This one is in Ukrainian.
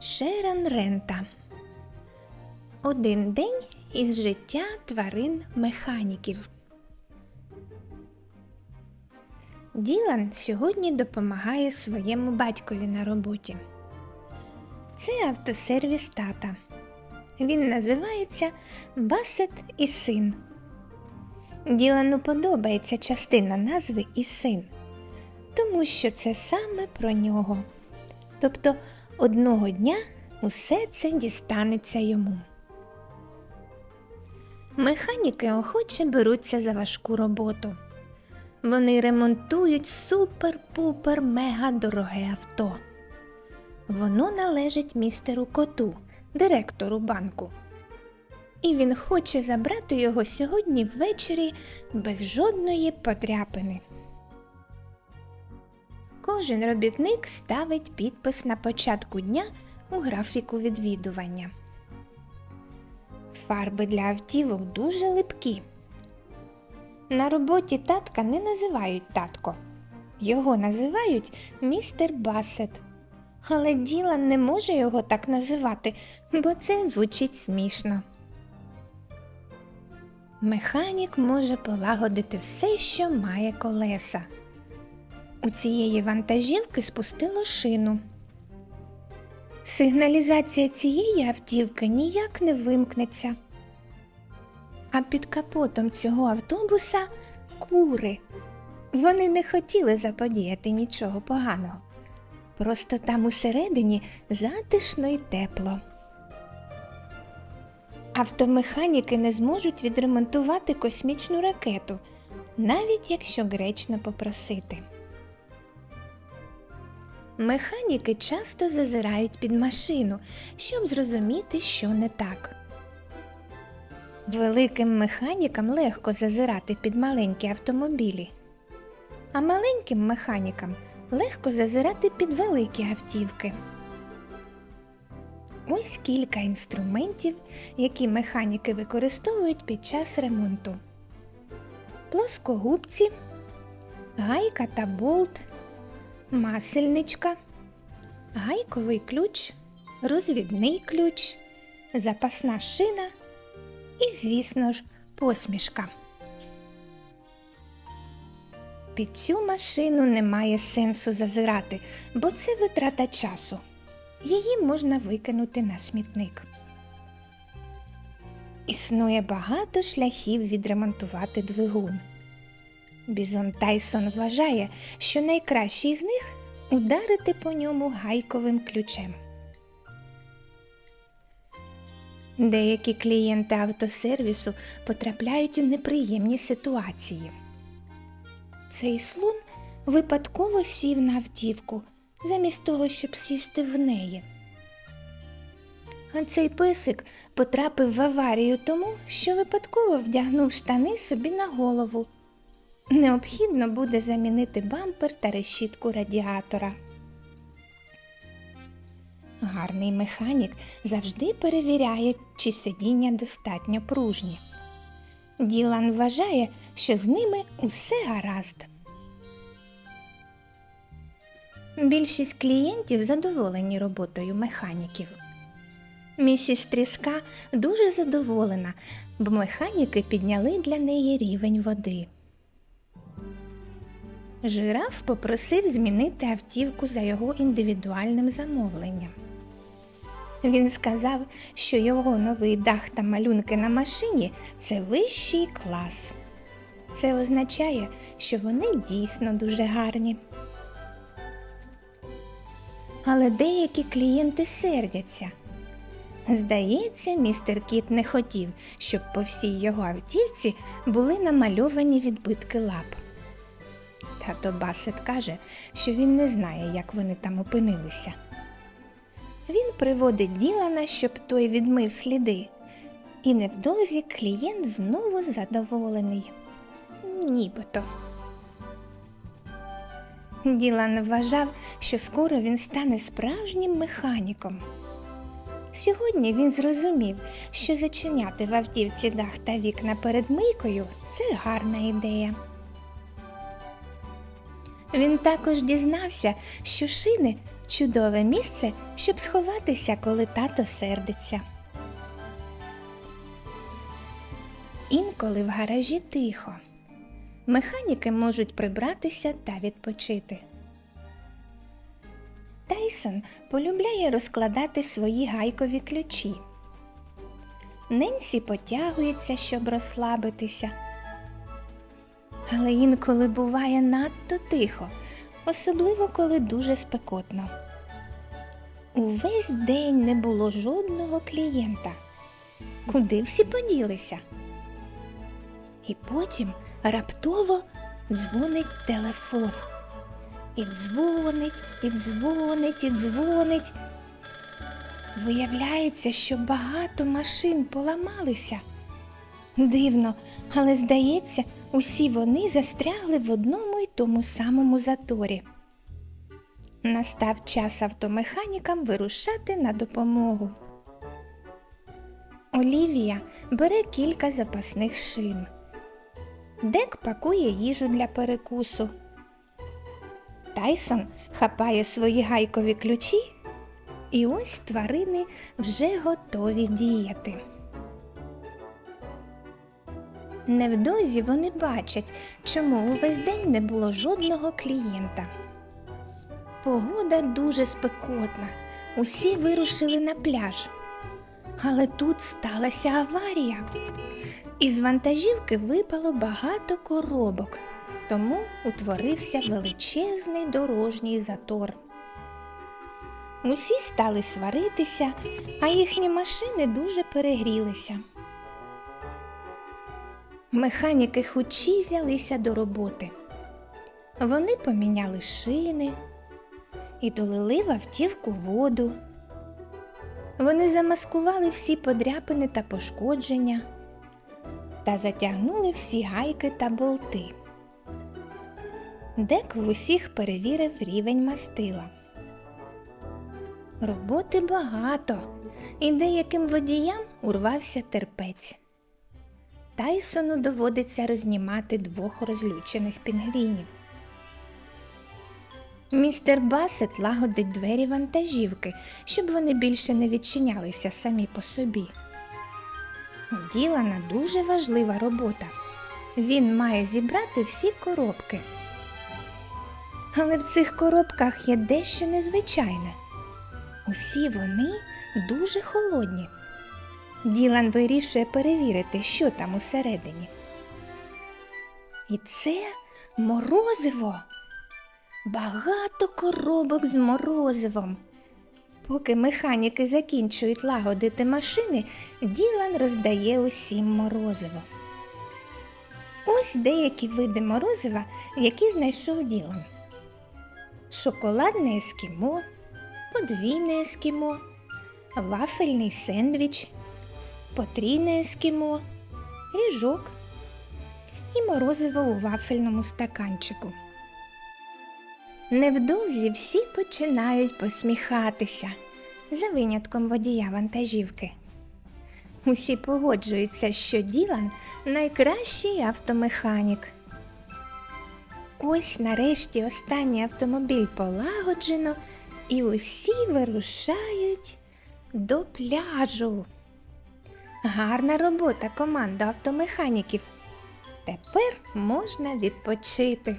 Шерон Рента. Один день із життя тварин механіків. Ділан сьогодні допомагає своєму батькові на роботі. Це автосервіс тата. Він називається Басет і син. Ділану подобається частина назви і син, тому що це саме про нього. Тобто одного дня усе це дістанеться йому. Механіки охоче беруться за важку роботу. Вони ремонтують супер-пупер мега дороге авто. Воно належить містеру коту, директору банку. І він хоче забрати його сьогодні ввечері без жодної подряпини. Кожен робітник ставить підпис на початку дня у графіку відвідування. Фарби для автівок дуже липкі. На роботі татка не називають татко. Його називають містер Басет. Але Ділан не може його так називати, бо це звучить смішно. Механік може полагодити все, що має колеса. У цієї вантажівки спустило шину. Сигналізація цієї автівки ніяк не вимкнеться. А під капотом цього автобуса кури. Вони не хотіли заподіяти нічого поганого. Просто там усередині затишно й тепло. Автомеханіки не зможуть відремонтувати космічну ракету, навіть якщо гречно попросити. Механіки часто зазирають під машину, щоб зрозуміти, що не так. Великим механікам легко зазирати під маленькі автомобілі, а маленьким механікам легко зазирати під великі автівки. Ось кілька інструментів, які механіки використовують під час ремонту: плоскогубці, гайка та болт, масельничка, гайковий ключ, розвідний ключ, запасна шина і, звісно ж, посмішка. Під цю машину немає сенсу зазирати, бо це витрата часу. Її можна викинути на смітник. Існує багато шляхів відремонтувати двигун. Бізон Тайсон вважає, що найкращий з них ударити по ньому гайковим ключем. Деякі клієнти автосервісу потрапляють у неприємні ситуації. Цей слон випадково сів на автівку, замість того, щоб сісти в неї. А цей песик потрапив в аварію тому, що випадково вдягнув штани собі на голову. Необхідно буде замінити бампер та решітку радіатора. Гарний механік завжди перевіряє, чи сидіння достатньо пружні. Ділан вважає, що з ними усе гаразд. Більшість клієнтів задоволені роботою механіків. Місіс Тріска дуже задоволена, бо механіки підняли для неї рівень води. Жираф попросив змінити автівку за його індивідуальним замовленням. Він сказав, що його новий дах та малюнки на машині це вищий клас. Це означає, що вони дійсно дуже гарні. Але деякі клієнти сердяться. Здається, містер Кіт не хотів, щоб по всій його автівці були намальовані відбитки лап. Тато Басет каже, що він не знає, як вони там опинилися. Він приводить Ділана, щоб той відмив сліди, і невдовзі клієнт знову задоволений. Нібито. Ділан вважав, що скоро він стане справжнім механіком. Сьогодні він зрозумів, що зачиняти в автівці дах та вікна перед мийкою це гарна ідея. Він також дізнався, що шини чудове місце, щоб сховатися, коли тато сердиться. Інколи в гаражі тихо. Механіки можуть прибратися та відпочити. Тайсон полюбляє розкладати свої гайкові ключі. Ненсі потягується, щоб розслабитися. Але інколи буває надто тихо, особливо коли дуже спекотно. Увесь день не було жодного клієнта. Куди всі поділися? І потім раптово дзвонить телефон. І дзвонить, і дзвонить, і дзвонить. Виявляється, що багато машин поламалися. Дивно, але здається, усі вони застрягли в одному й тому самому заторі. Настав час автомеханікам вирушати на допомогу. Олівія бере кілька запасних шин. Дек пакує їжу для перекусу. Тайсон хапає свої гайкові ключі, і ось тварини вже готові діяти. Невдовзі вони бачать, чому увесь день не було жодного клієнта. Погода дуже спекотна. Усі вирушили на пляж. Але тут сталася аварія. Із вантажівки випало багато коробок, тому утворився величезний дорожній затор. Усі стали сваритися, а їхні машини дуже перегрілися. Механіки хучі взялися до роботи. Вони поміняли шини і долили в автівку воду. Вони замаскували всі подряпини та пошкодження та затягнули всі гайки та болти. Дек в усіх перевірив рівень мастила. Роботи багато, і деяким водіям урвався терпець. Тайсону доводиться рознімати двох розлючених пінгвінів. Містер Басет лагодить двері вантажівки, щоб вони більше не відчинялися самі по собі. У Ділана дуже важлива робота. Він має зібрати всі коробки. Але в цих коробках є дещо незвичайне. Усі вони дуже холодні. Ділан вирішує перевірити, що там усередині. І це морозиво. Багато коробок з морозивом. Поки механіки закінчують лагодити машини, Ділан роздає усім морозиво. Ось деякі види морозива, які знайшов Ділан. Шоколадне ескімо, подвійне ескімо, вафельний сендвіч, потрійне ескімо, ріжок і морозиво у вафельному стаканчику. Невдовзі всі починають посміхатися за винятком водія вантажівки. Усі погоджуються, що Ділан найкращий автомеханік. Ось нарешті останній автомобіль полагоджено, і усі вирушають до пляжу. Гарна робота команда автомеханіків. Тепер можна відпочити.